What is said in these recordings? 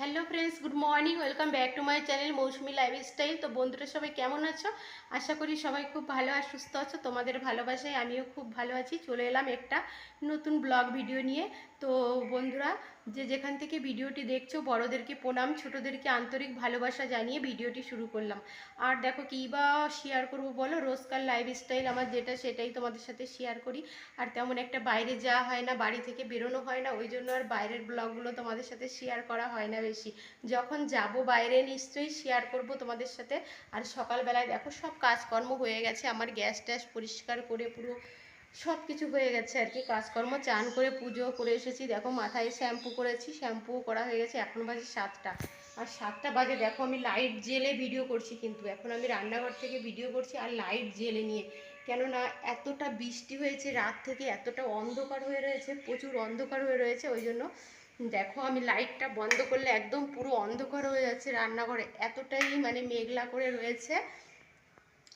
Hello friends good morning welcome back to my channel Mousumi lifestyle তো বন্ধুরা সবাই কেমন আছো? আশা করি সবাই খুব ভালো আর সুস্থ আছো। তোমাদের ভালোবাসায় আমিও খুব ভালো আছি। চলে এলাম একটা নতুন ব্লগ ভিডিও নিয়ে। তো বন্ধুরা যে যেখান থেকে ভিডিওটি দেখছ, বড়োদেরকে প্রণাম, ছোটোদেরকে আন্তরিক ভালোবাসা জানিয়ে ভিডিওটি শুরু করলাম। আর দেখো কী বা শেয়ার করব বলো? রোজকার লাইফস্টাইল আমার যেটা সেটাই তোমাদের সাথে শেয়ার করি। আর তেমন একটা বাইরে যাওয়া হয় না, বাড়ি থেকে বেরোনো হয় না, ওই জন্য আর বাইরের ব্লগগুলো তোমাদের সাথে শেয়ার করা হয় না বেশি। যখন যাব বাইরে নিশ্চয়ই শেয়ার করব তোমাদের সাথে। আর সকালবেলায় দেখো সব কাজকর্ম হয়ে গেছে, আমার গ্যাস ট্যাস পরিষ্কার করে পুরো সব কিছু হয়ে গেছে আর কি, কাজকর্ম, চান করে পুজো করে এসেছি। দেখো মাথায় শ্যাম্পু করেছি, শ্যাম্পুও করা হয়ে গেছে, এখন বাজে সাতটা। আর সাতটা বাজে, দেখো আমি লাইট জেলে ভিডিও করছি কিন্তু, এখন আমি রান্নাঘর থেকে ভিডিও করছি আর লাইট জেলে নিয়ে। কেননা এতটা বৃষ্টি হয়েছে রাত থেকে, এতটা অন্ধকার হয়ে রয়েছে, প্রচুর অন্ধকার হয়ে রয়েছে, ওই জন্য দেখো আমি লাইটটা বন্ধ করলে একদম পুরো অন্ধকার হয়ে যাচ্ছে রান্নাঘরে, এতটাই মানে মেঘলা করে রয়েছে।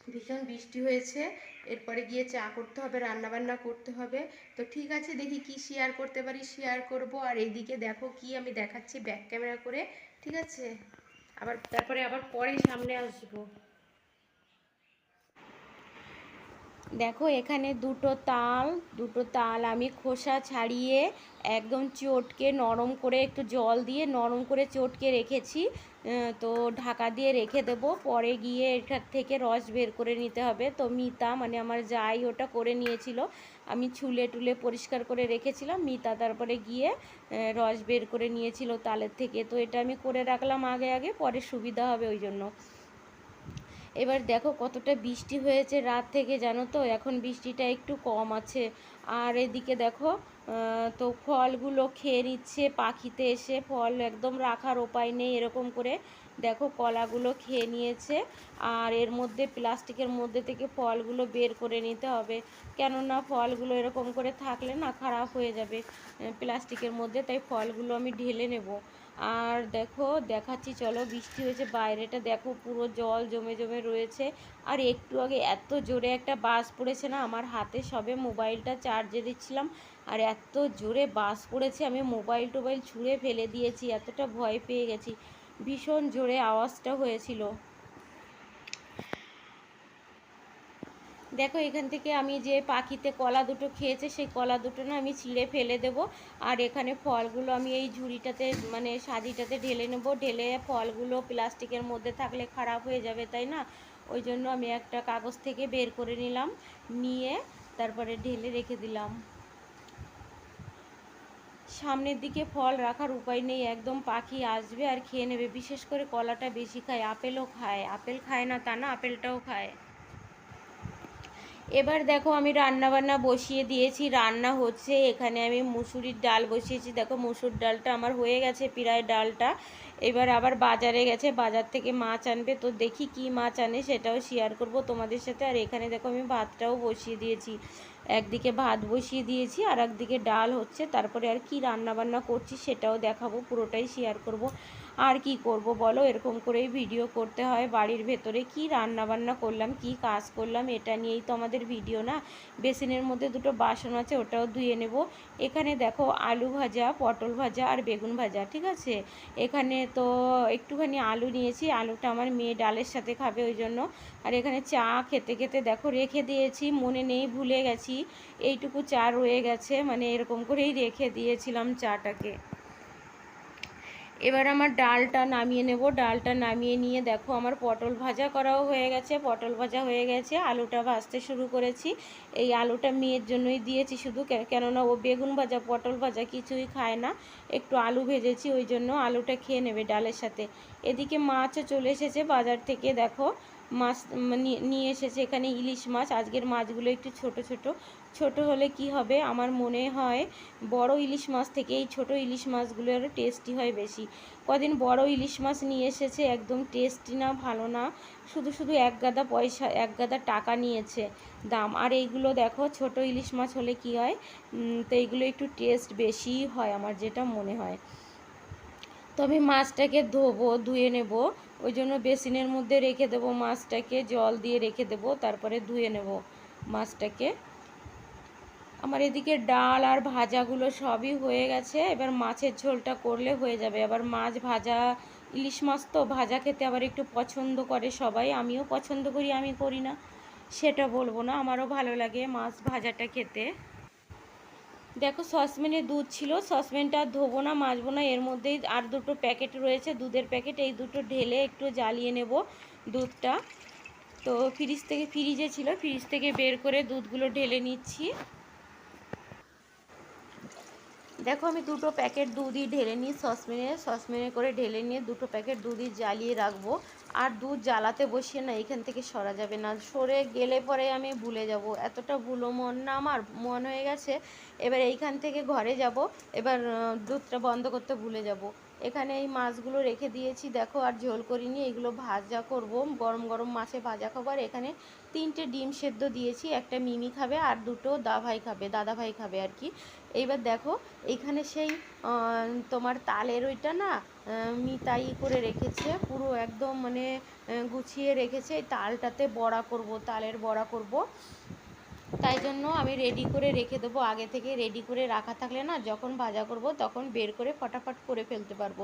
ভীষণ বৃষ্টি হয়েছে, এরপরে গিয়ে চা করতে হবে রান্না বান্না করতে হবে। তো ঠিক আছে, দেখি কি শেয়ার করতে পারি শেয়ার করব। আর এইদিকে দেখো কি আমি দেখাচ্ছি ব্যাক ক্যামেরা করে, ঠিক আছে? আবার তারপরে আবার পরে সামনে আসব। দেখো, এখানে দুটো তাল দুটো তাল আমি খোসা ছাড়িয়ে একদম চটকে নরম করে একটু জল দিয়ে নরম করে চটকে রেখেছি। তো ঢাকা দিয়ে রেখে দেবো। পরে গিয়ে এটার থেকে রস বের করে নিতে হবে। তো মিতা মানে আমার যাই, ওটা করে নিয়েছিল। আমি ছুলে টুলে পরিষ্কার করে রেখেছিলাম। মিতা তারপরে গিয়ে রস বের করে নিয়েছিল তালের থেকে। তো এটা আমি করে রাখলাম আগে আগে। পরে সুবিধা হবে ওই জন্য। এবার দেখো কতটা বৃষ্টি হয়েছে রাত থেকে, জানো তো? এখন বৃষ্টিটা একটু কম আছে। আর এদিকে দেখো তো ফলগুলো খেয়ে নিচ্ছে, পাখিতে এসে ফল একদম রাখার উপায় নেই, এরকম করে দেখো কলাগুলো খেয়ে নিয়েছে। আর এর মধ্যে, প্লাস্টিকের মধ্যে থেকে ফলগুলো বের করে নিতে হবে। কেননা ফলগুলো এরকম করে থাকলে না খারাপ হয়ে যাবে প্লাস্টিকের মধ্যে, তাই ফলগুলো আমি ঢেলে নেব। আর দেখো, দেখাচ্ছি, চলো, বৃষ্টি হয়েছে, বাইরেটা দেখো, পুরো জল জমে জমে রয়েছে। আর একটু আগে এত জোরে একটা বাস পড়েছে না, আমার হাতে সবে মোবাইলটা চার্জে দিচ্ছিলাম। আর এত জোরে বাস পড়েছে, আমি মোবাইল টোবাইল ছুঁড়ে ফেলে দিয়েছি, এতটা ভয় পেয়ে গেছি। ভীষণ জোরে আওয়াজটা হয়েছিল। দেখো, এখান থেকে আমি যে পাখিতে কলা দুটো খেয়েছে, সেই কলা দুটো না আমি ছিঁড়ে ফেলে দেব। আর এখানে ফলগুলো আমি এই ঝুড়িটাতে মানে সাজিটাতে ঢেলে নেব। ঢেলে ফলগুলো প্লাস্টিকের মধ্যে থাকলে খারাপ হয়ে যাবে, তাই না? ওই জন্য আমি একটা কাগজ থেকে বের করে নিলাম, নিয়ে তারপরে ঢেলে রেখে দিলাম। সামনের দিকে ফল রাখার উপায় নেই, একদম পাখি আসবে আর খেয়ে নেবে। বিশেষ করে কলাটা বেশি খায়, আপেলও খায়। আপেল খায় না তা না, আপেলটাও খায়। এবার দেখো আমি রান্না বান্না বসিয়ে দিয়েছি, রান্না হচ্ছে, এখানে আমি মুসুরির ডাল বসিয়েছি। দেখো মুসুর ডালটা আমার হয়ে গেছে প্রায় ডালটা। এবার আবার বাজারে গেছে, বাজার থেকে মাছ আনবে। তো দেখি কি মাছ আনে, সেটাও শেয়ার করব তোমাদের সাথে। আর এখানে দেখো আমি ভাতটাও বসিয়ে দিয়েছি। একদিকে ভাত বসিয়ে দিয়েছি আর একদিকে ডাল হচ্ছে। তারপরে আর কি রান্না বান্না করছি সেটাও দেখাবো, পুরোটাই শেয়ার করব। আর কি করব বলো? এরকম করেই ভিডিও করতে হয়। বাড়ির ভেতরে কি রান্না বান্না করলাম, কি কাজ করলাম, এটা নিয়েই তো আমাদের ভিডিও না? বেসিনের মধ্যে দুটো বাসন আছে, ওটাও ধুয়ে নেব। এখানে দেখো আলু ভাজা, পটল ভাজা আর বেগুন ভাজা, ঠিক আছে? এখানে তো একটুখানি আলু নিয়েছি। আলুটা আমার মেয়ে ডালের সাথে খাবে ওই জন্য। আর এখানে চা খেতে খেতে দেখো রেখে দিয়েছি, মনে নেই, ভুলে গেছি। এইটুকু চা রয়ে গেছে মানে এরকম করেই রেখে দিয়েছিলাম চাটাকে। এবার আমার ডালটা নামিয়ে নেব। ডালটা নামিয়ে নিয়ে দেখো আমার পটল ভাজা করাও হয়ে গেছে। পটল ভাজা হয়ে গেছে। আলুটা ভাজতে শুরু করেছি। এই আলুটা মেয়ের জন্যই দিয়েছি শুধু। কেননা ও বেগুন ভাজা, পটল ভাজা কিছুই খায় না। একটু আলু ভেজেছি, ওই জন্য আলুটা খেয়ে নেবে ডালের সাথে। এদিকে মাছও চলে এসেছে বাজার থেকে, দেখো। মাছ নিয়ে- এসেছে এখানে ইলিশ মাছ। আজকের মাছগুলো একটু ছোট ছোট। ছোট হলে কি হবে? আমার মনে হয় বড় ইলিশ মাছ থেকে এই ছোট ইলিশ মাছগুলো আরও টেস্টি হয় বেশি। কদিন বড় ইলিশ মাছ নিয়ে এসেছে, একদম টেস্টি না, ভালো না। শুধু শুধু এক গাদা পয়সা, এক গাদা টাকা নিয়েছে দাম। আর এইগুলো দেখো, ছোট ইলিশ মাছ হলে কি হয়? তো এইগুলো একটু টেস্ট বেশিই হয় আমার যেটা মনে হয়। তো আমি মাছটাকে ধোবো, ধুয়ে নেব। ওই জন্য বেসিনের মধ্যে রেখে দেবো মাছটাকে, জল দিয়ে রেখে দেবো, তারপরে ধুয়ে নেব মাছটাকে। আমার এদিকে ডাল আর ভাজাগুলো সবই হয়ে গেছে, এবার মাছের ঝোলটা করলে হয়ে যাবে। আবার মাছ ভাজা, ইলিশ মাছ তো ভাজা খেতে আবার একটু পছন্দ করে সবাই, আমিও পছন্দ করি, আমি করি না, সেটা বলব না, আমারও ভালো লাগে মাছ ভাজাটা খেতে। দেখো সসপ্যানে দুধ ছিল, সসপ্যানটা ধোবো না, মাজবো না, এর মধ্যেই আর দুটো প্যাকেট রয়েছে, দুধের প্যাকেট, এই দুটো ঢেলে একটু জ্বালিয়ে নেব দুধটা। তো ফ্রিজ থেকে, ফ্রিজে ছিল, ফ্রিজ থেকে বের করে দুধগুলো ঢেলে নিচ্ছি। দেখো আমি দুটো প্যাকেট দুধই ঢেলে নিই, সসপ্যানে সসপ্যানে করে ঢেলে নিয়ে দুটো প্যাকেট দুধই জ্বালিয়ে রাখব। আর দুধ জ্বালাতে বসিয়ে না, এখান থেকে সরা যাবে না। সরে গেলে পরে আমি ভুলে যাব। এতটা ভুলো মন না আমার, মন হয়ে গেছে। এবার এইখান থেকে ঘরে যাব। এবার দুধটা বন্ধ করতে ভুলে যাব। এখানে এই মাছগুলো রেখে দিয়েছি, দেখো, আর ঝোল করিনি, এগুলো ভাজা করব। গরম গরম মাছে ভাজা খাবার, এখানে তিনটে ডিম সেদ্ধ দিয়েছি, একটা মিমি খাবে আর দুটো দাভাই খাবে দাদা ভাই খাবে আর কি। এইবার দেখো এইখানে সেই তোমার তালের ওইটা না মিতাই করে রেখেছে, পুরো একদম মানে গুছিয়ে রেখেছে, এই তালটাতে বড়া করব, তালের বড়া করব। তাই জন্য আমি রেডি করে রেখে দেবো। আগে থেকে রেডি করে রাখা থাকলে না যখন ভাজা করব তখন বের করে ফটাফট করে ফেলতে পারব।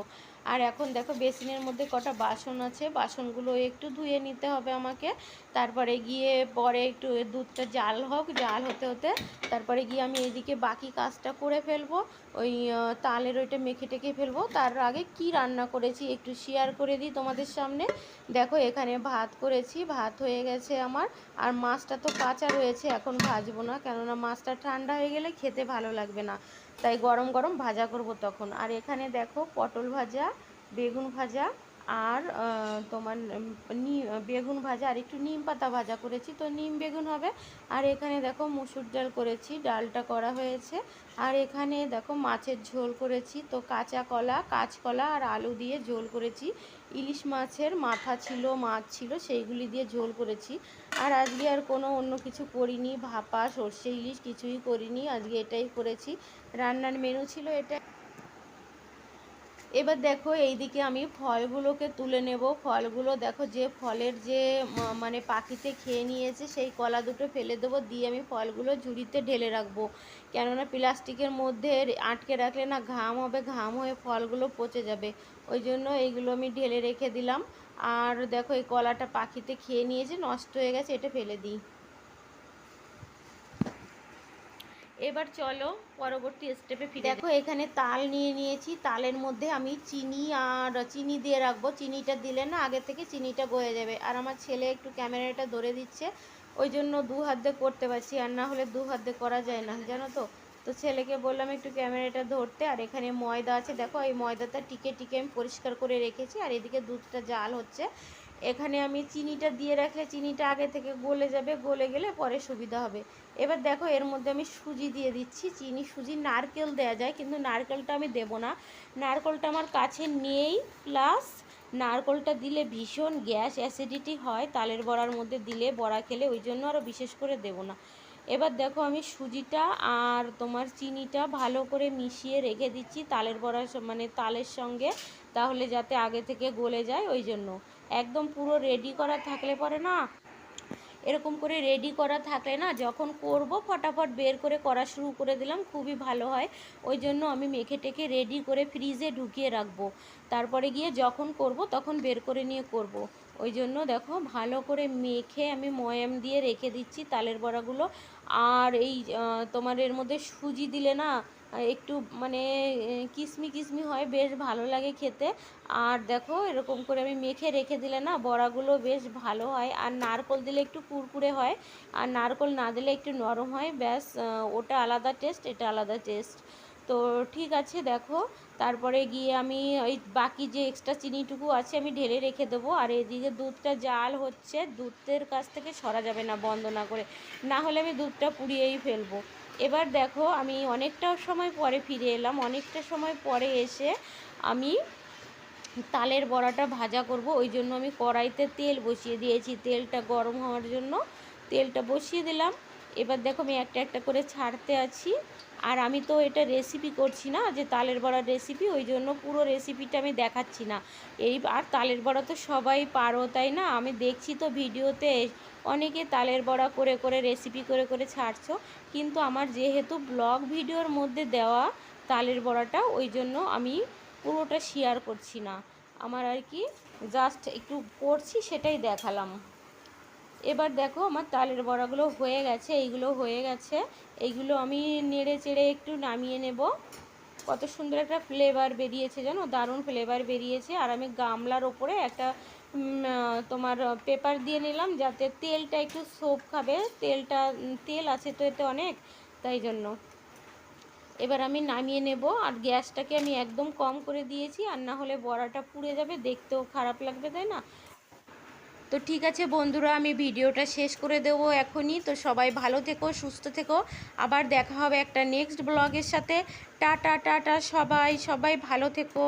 আর এখন দেখো বেসিনের মধ্যে কটা বাসন আছে। বাসনগুলো একটু ধুয়ে নিতে হবে আমাকে। তারপরে গিয়ে পরে একটু দুধটা জাল হোক, জাল হতে হতে তারপরে গিয়ে আমি এদিকে বাকি কাজটা করে ফেলব। ওই তালের ওইটা মেখে টেখে ফেলব। তার আগে কি রান্না করেছি একটু শেয়ার করে দিই তোমাদের সামনে। দেখো এখানে ভাত করেছি, ভাত হয়ে গেছে আমার। আর মাছটা তো কাঁচা রয়েছে, এখন ভাজবো না, কেননা মাছটা ঠান্ডা হয়ে গেলে খেতে ভালো লাগবে না। তাই গরম গরম ভাজা করব তখন। আর এখানে দেখো পটল ভাজা, বেগুন ভাজা আর তোমার বেগুন ভাজা, আর একটু নিম পাতা ভাজা করেছি। তো নিম বেগুন হবে। আর এখানে দেখো মুসুর ডাল করেছি, ডালটা করা হয়েছে। আর এখানে দেখো মাছের ঝোল করেছি। তো কাঁচা কলা কাঁচকলা আর আলু দিয়ে ঝোল করেছি। ইলিশ মাছের মাথা ছিল, মাছ ছিল, সেইগুলি দিয়ে ঝোল করেছি। আর আজকে আর কোনো অন্য কিছু করিনি। ভাপা, সর্ষে ইলিশ কিছুই করিনি। আজকে এটাই করেছি। রান্নার মেনু ছিল এটা। এবার দেখো এইদিকে আমি ফলগুলোকে তুলে নেব। ফলগুলো দেখো যে ফলের যে মানে পাখিতে খেয়ে নিয়েছে, সেই কলা দুটো ফেলে দেবো, দিয়ে আমি ফলগুলো ঝুড়িতে ঢেলে রাখব। কেননা প্লাস্টিকের মধ্যে আটকে রাখলে না ঘাম হবে, ঘাম হয়ে ফলগুলো পচে যাবে। ওই জন্য এইগুলো আমি ঢেলে রেখে দিলাম। আর দেখো এই কলাটা পাখিতে খেয়ে নিয়েছে, নষ্ট হয়ে গেছে, এটা ফেলে দিই। এবার চলো পরবর্তী স্টেপে ফিরে দেখো এখানে তাল নিয়ে নিয়েছি। তালের মধ্যে আমি চিনি আর চিনি দিয়ে রাখব। চিনিটা দিলে না আগে থেকে চিনিটা গলে যাবে। আর আমার ছেলে একটু ক্যামেরাটা ধরে দিচ্ছে। ওই জন্য দু হাত দিয়ে করতে পারছি আর না হলে দু হাত দিয়ে করা যায় না জানো তো? তো ছেলেকে বললাম একটু ক্যামেরাটা ধরতে। আর এখানে ময়দা আছে। দেখো এই ময়দাটা টিকে টিকে আমি পরিষ্কার করে রেখেছি। আর এদিকে দুধটা জাল হচ্ছে। এখানে আমি চিনিটা দিয়ে রাখলে চিনিটা আগে থেকে গলে যাবে, গলে গেলে পরে সুবিধা হবে। এবার দেখো, এর মধ্যে আমি সুজি দিয়ে দিচ্ছি। চিনি, সুজি নারকেল দেওয়া যায়, কিন্তু নারকেলটা আমি দেবো না। নারকেলটা আমার কাছে নেই, প্লাস নারকেলটা দিলে ভীষণ গ্যাস, অ্যাসিডিটি হয়, তালের বড়ার মধ্যে দিলে বড়া খেলে ওই জন্য আরও বিশেষ করে দেবো না। এবার দেখো, আমি সুজিটা আর তোমার চিনিটা ভালো করে মিশিয়ে রেখে দিচ্ছি তালের বড়ার মানে তালের সঙ্গে, তাহলে যাতে আগে থেকে গলে যায় ওই জন্য। একদম পুরো রেডি করা থাকলে পরে না, এরকম করে রেডি করা থাকলে না যখন করব ফটাফট বের করে করা শুরু করে দিলাম, খুবই ভালো হয়। ওই জন্য আমি মেখে টেকে রেডি করে ফ্রিজে ঢুকিয়ে রাখব। তারপরে গিয়ে যখন করব তখন বের করে নিয়ে করব। ওই জন্য দেখো ভালো করে মেখে আমি ময়াম দিয়ে রেখে দিচ্ছি তালের বড়াগুলো। আর এই তোমার এর মধ্যে সুজি দিলে না একটু মানে কিসমি কিসমি হয়, বেশ ভালো লাগে খেতে। আর দেখো, এরকম করে আমি মেখে রেখে দিলে না, বড়াগুলো বেশ ভালো হয়। আর নারকল দিলে একটু কুরকুরে হয়, আর নারকল না দিলে একটু নরম হয়, ব্যাস ওটা আলাদা টেস্ট, এটা আলাদা টেস্ট। তো ঠিক আছে, দেখো, তারপরে গিয়ে আমি ওই বাকি যে এক্সট্রা চিনিটুকু আছে, আমি ঢেলে রেখে দেবো। আর এদিকে দুধটা জাল হচ্ছে, দুধের কাছ থেকে সরা যাবে না বন্ধ না করে। না হলে আমি দুধটা পুড়িয়েই ফেলব। এবার দেখো, আমি অনেকটা সময় পরে ফিরে এলাম। অনেকটা সময় পরে এসে আমি তালের বড়াটা ভাজা করব। ওই জন্য আমি কড়াইতে তেল বসিয়ে দিয়েছি। তেলটা গরম হওয়ার জন্য তেলটা বসিয়ে দিলাম। এবার দেখো, আমি একটা একটা করে ছাড়তে আছি। আর আমি তো এটা রেসিপি করছি না যে তালের বড়ার রেসিপি ওই জন্য পুরো রেসিপিটা আমি দেখাচ্ছি না। এই আর তালের বড়া তো সবাই পারো, তাই না? আমি দেখছি তো ভিডিওতে অনেকে তালের বড়া করে করে রেসিপি করে করে ছাড়ছো, কিন্তু আমার যেহেতু ব্লগ ভিডিওর মধ্যে দেওয়া তালের বড়াটা, ওই জন্য আমি পুরোটা শেয়ার করছি না। আমার আর কি জাস্ট একটু করছি, সেটাই দেখালাম। এবার দেখো আমার তালের বড়াগুলো হয়ে গেছে, এইগুলো হয়ে গেছে। এইগুলো আমি নেড়ে চেড়ে একটু নামিয়ে নেব। কত সুন্দর একটা ফ্লেভার বেরিয়েছে জানো? দারুণ ফ্লেভার বেরিয়েছে। আর আমি গামলার ওপরে একটা তোমার পেপার দিয়ে নিলাম যাতে তেলটা একটু সোপ খাবে। তেলটা তেল আছে তো এতে অনেক, তাই জন্য। এবার আমি নামিয়ে নেব। আর গ্যাসটাকে আমি একদম কম করে দিয়েছি। আর না হলে বড়াটা পুড়ে যাবে, দেখতেও খারাপ লাগবে, তাই না? তো ঠিক আছে বন্ধুরা, আমি ভিডিওটা শেষ করে দেবো এখনই। তো সবাই ভালো থেকো, সুস্থ থেকো। আবার দেখা হবে একটা নেক্সট ব্লগের সাথে। টাটা টাটা সবাই সবাই ভালো থেকো।